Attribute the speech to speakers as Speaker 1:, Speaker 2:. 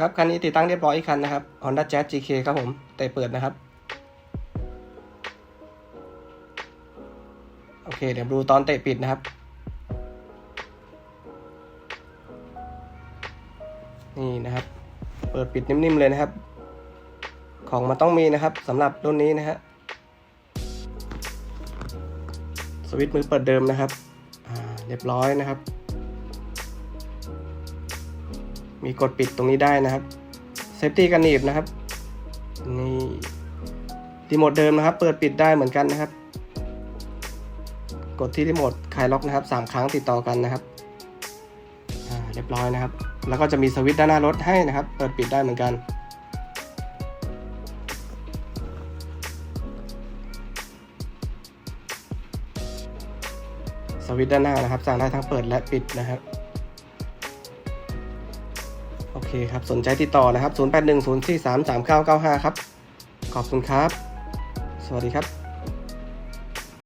Speaker 1: ครับคันนี้ติดตั้งเรียบร้อยอีกคันนะครับ Honda Jazz GK ครับผมเตะเปิดนะครับ โอเค เดี๋ยวดูตอนเตะปิดนะครับ นี่นะครับ เปิดปิดนิ่มๆเลยนะครับ ของมันต้องมีนะครับสำหรับรุ่นนี้นะฮะสวิตช์มือเปิดเดิมนะครับเรียบร้อยนะครับ มีกดปิดตรงนี้ได้นะครับเซฟตี้กันหนีบนะครับนี่รีโมทเดิมนะครับ เปิดปิดได้เหมือนกันนะครับ กดที่รีโมทคลายล็อกนะครับสามครั้งติดต่อกันนะครับเรียบร้อยนะครับ แล้วก็จะมีสวิตช์ด้านหน้ารถให้นะครับ เปิดปิดได้เหมือนกันสวิตช์ด้านหน้านะครับสั่งได้ทั้งเปิดและปิดนะครับ โอเคครับ สนใจติดต่อนะครับ 0810433995 ครับ ขอบคุณครับ สวัสดีครับ